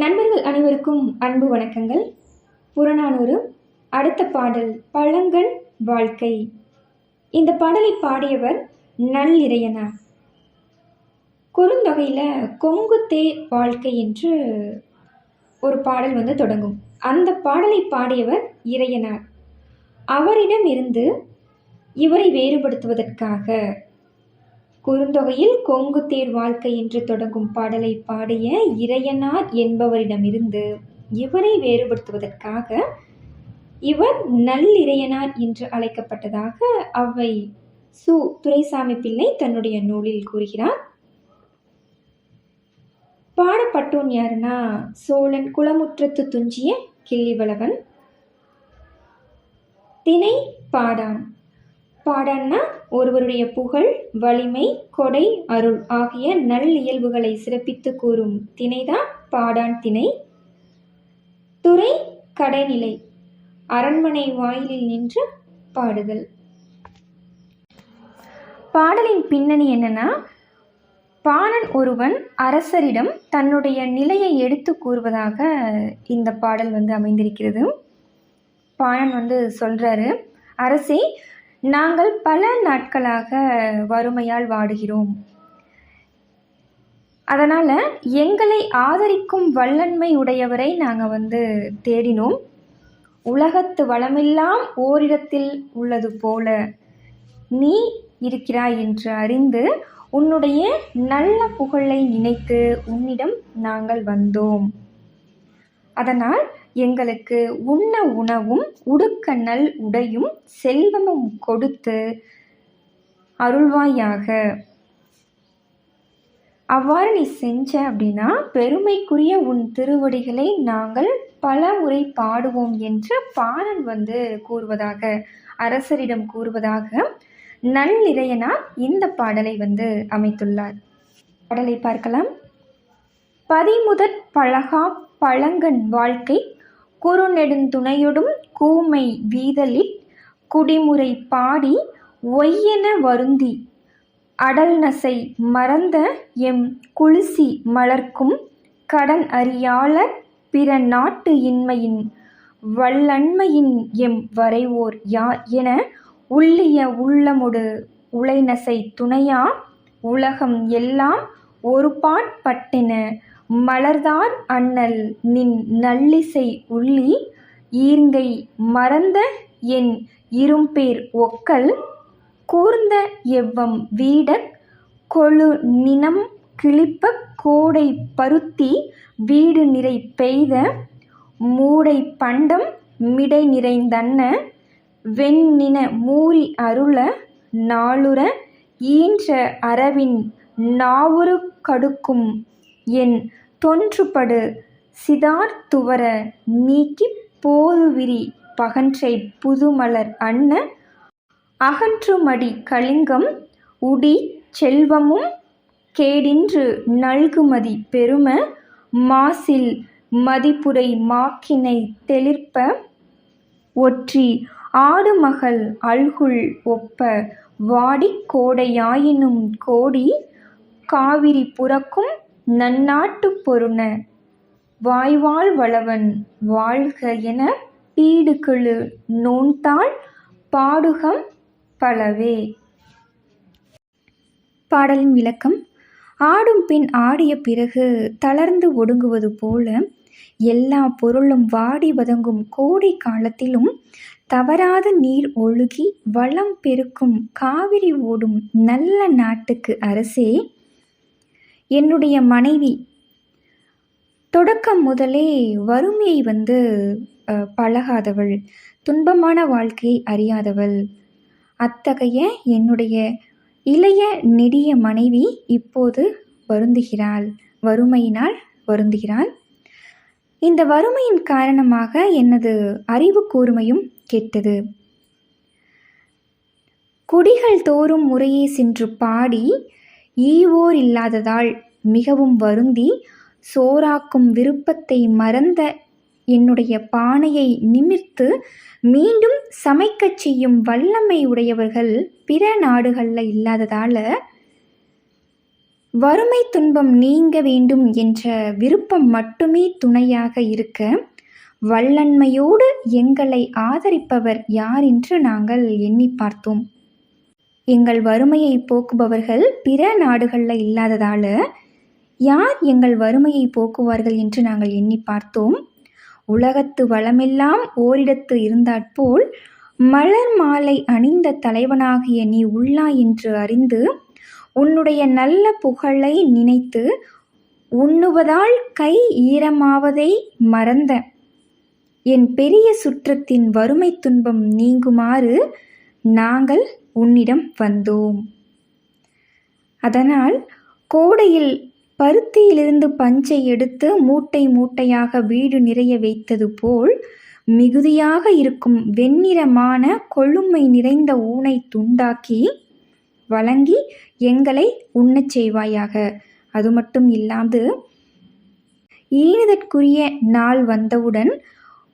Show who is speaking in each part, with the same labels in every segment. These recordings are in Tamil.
Speaker 1: நண்பர்கள் அனைவருக்கும் அன்பு வணக்கங்கள். புறநானூறு அடுத்த பாடல் பழங்கள் வாழ்க்கை. இந்த பாடலை பாடியவர் நல்லிறையனார் குறுந்தொகையில் கொங்குத்தே வாழ்க்கை என்று ஒரு பாடல் வந்து தொடங்கும். அந்த பாடலை பாடியவர் இறையனார். அவரிடம் இருந்து இவரை வேறுபடுத்துவதற்காக குறுந்தொகையில் கொங்கு தேர் வாழ்க்கை என்று தொடங்கும் பாடலை பாடிய இறையனார் என்பவரிடமிருந்து இவரை வேறுபடுத்துவதற்காக இவர் நல்லிறையனார் என்று அழைக்கப்பட்டதாக அவை சு. துரைசாமி பிள்ளை தன்னுடைய நூலில் கூறுகிறார். பாடப்பட்டோன் யாருன்னா? சோழன் குளமுற்றத்து துஞ்சிய கிள்ளிவளவன். திணை பாடான் பாடான்னா ஒருவருடைய புகழ் வலிமை கொடை அருள் ஆகிய நல் இயல்புகளை சிறப்பித்து கூறும் திணைதான் பாடான் திணை. துறை கடைநிலை அரண்மனை வாயிலில் நின்று பாடுதல். பாடலின் பின்னணி என்னன்னா பாணன் ஒருவன் அரசரிடம் தன்னுடைய நிலையை எடுத்து கூறுவதாக இந்த பாடல் வந்து அமைந்திருக்கிறது. பாணன் வந்து சொல்றாரு அரசே நாங்கள் பல நாட்களாக வறுமையால் வாடுகிறோம். அதனால் எங்களை ஆதரிக்கும் வல்லன்மை உடையவரை நாங்கள் வந்து தேடினோம். உலகத்து வளமெல்லாம் ஓரிடத்தில் உள்ளது போல நீ இருக்கிறாய் என்று அறிந்து உன்னுடைய நல்ல புகழை நினைத்து உன்னிடம் நாங்கள் வந்தோம். அதனால் எங்களுக்கு உண்ண உணவும் உடுக்க நல் உடையும் செல்வமும் கொடுத்து அருள்வாயாக. அவ்வாறு நீ செஞ்ச அப்படின்னா பெருமைக்குரிய உன் திருவடிகளை நாங்கள் பல முறை பாடுவோம் என்று பாணன் வந்து கூறுவதாக அரசரிடம் கூறுவதாக நள்ளிறையனார் இந்த பாடலை வந்து அமைத்துள்ளார். பாடலை பார்க்கலாம். பதிமுதற் பழகா பழங்கன் வாழ்க்கை குறுநெடுந்துணையொடும் கூமை வீதலிற் குடிமுறை பாடி ஒய்யென வருந்தி அடல்நசை மறந்த எம் குளிசி மலர்க்கும் கடன் அறியாளர் பிற நாட்டு இன்மையின் வல்லன்மையின் எம் வரைவோர் யார் என உள்ளிய உள்ளமுடு உளைநசை துணையா உலகம் எல்லாம் ஒரு மலர்தான் மலர்தார் அண்ணல் நின் நல்லிசை உள்ளி ஈர்ங்கை மறந்த என் இரும்பேர் ஒக்கல் கூர்ந்த எவ்வம் வீடக் கொழு நினம் கிளிப்பக் கோடை பருத்தி வீடு நிறை பெய்த மூடை பண்டம் மிடை நிறைந்தன்ன வெண்ணின மூரி அருள நாளுற ஈன்ற அரவின் நாவுரு கடுக்கும் என் தொன்றுபடு சிதார்த்துவர நீக்கிப் போதுவிரி பகன்றை புதுமலர் அன்ன அகன்றுமடி கலிங்கம் உடி செல்வமும் கேடின்று நல்குமதி பெரும மாசில் மதிப்புரை மாக்கினை தெளிர்ப்ப ஒற்றி ஆடுமகள் அல்குள் ஒப்ப வாடிக் கோடையாயினும் கோடி காவிரி புறக்கும் நன்னாட்டு பொருண. வாய்வாள் வளவன் வாழ்க என பீடுகளு நோன்தாள் பாடுகம் பலவே. பாடலின் விளக்கம் ஆடும் பெண் ஆடிய பிறகு தளர்ந்து ஒடுங்குவது போல எல்லா பொருளும் வாடி வதங்கும் கோடை காலத்திலும் தவறாத நீர் ஒழுகி வளம் பெருக்கும் காவிரி ஓடும் நல்ல நாட்டுக்கு அரசே என்னுடைய மனைவி. தொடக்கம் முதலே வறுமையை வந்து பழகாதவள். துன்பமான வாழ்க்கையை அறியாதவள். அத்தகைய என்னுடைய இளைய நெடிய மனைவி இப்போது வருந்துகிறாள். வறுமையினால் வருந்துகிறாள். இந்த வறுமையின் காரணமாக எனது அறிவு கூர்மையும் கெட்டது. குடிகள் தோறும் முறையே சென்று பாடி ஈவோர் இல்லாததால் மிகவும் வருந்தி சோறாக்கும் விருப்பத்தை மறந்த என்னுடைய பானையை நிமிர்த்து மீண்டும் சமைக்கச் செய்யும் வல்லமை உடையவர்கள் பிற நாடுகளில் இல்லாததால் வறுமை துன்பம் நீங்க வேண்டும் என்ற விருப்பம் மட்டுமே துணையாக இருக்க வல்லன்மையோடு எங்களை ஆதரிப்பவர் யார் என்று நாங்கள் எண்ணி பார்த்தோம். எங்கள் வறுமையை போக்குபவர்கள் பிற நாடுகளில் இல்லாததால் யார் எங்கள் வறுமையை போக்குவார்கள் என்று நாங்கள் எண்ணி பார்த்தோம். உலகத்து வளமெல்லாம் ஓரிடத்து இருந்தாற்போல் மலர் மாலை அணிந்த தலைவனாகிய நீ உள்ளா என்று அறிந்து உன்னுடைய நல்ல புகழை நினைத்து உண்ணுவதால் கை ஈரமாவதை மறந்த. என் பெரிய சுற்றத்தின் வறுமை துன்பம் நீங்குமாறு நாங்கள் உன்னிடம் வந்தோம். அதனால் கோடையில் பருத்தியிலிருந்து பஞ்சை எடுத்து மூட்டை மூட்டையாக வீடு நிறைய வைத்தது போல் மிகுதியாக இருக்கும் வெண்ணிறமான கொழுமை நிறைந்த ஊனை துண்டாக்கி வழங்கி எங்களை உண்ணச் செய்வாயாக. அது மட்டும் இல்லாது ஈனதற்குரிய நாள் வந்தவுடன்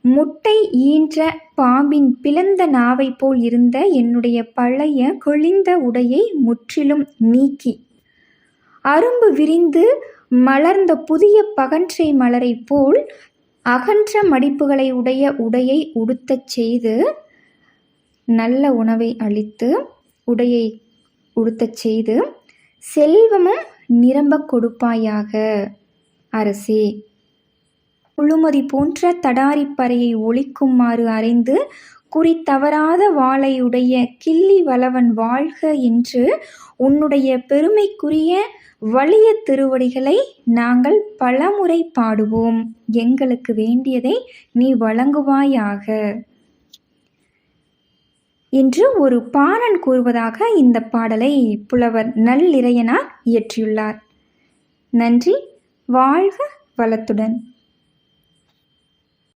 Speaker 1: முட்டை ஈன்ற பாம்பின் பிளந்த நாவை போல் இருந்த என்னுடைய பழைய கொழிந்த உடையை முற்றிலும் நீக்கி. அரும்பு விரிந்து மலர்ந்த புதிய பகன்றை மலரைப் போல் அகன்ற மடிப்புகளை உடைய உடையை உடுத்தச் செய்து நல்ல உணவை அளித்து உடையை உடுத்தச் செய்து செல்வமும் நிரம்பக் கொடுப்பாயாக. அரசே புழுமதி போன்ற தடாரிப்பறையை ஒழிக்குமாறு அறைந்து குறி தவறாத வாளையுடைய கிள்ளி வளவன் வாழ்க என்று உன்னுடைய பெருமைக்குரிய வலிய திருவடிகளை நாங்கள் பலமுறை பாடுவோம். எங்களுக்கு வேண்டியதை நீ வழங்குவாயாக. என்று ஒரு பாணன் கூறுவதாக இந்த பாடலை புலவர் நல்லிறையனார் இயற்றியுள்ளார். நன்றி வாழ்க வளத்துடன்.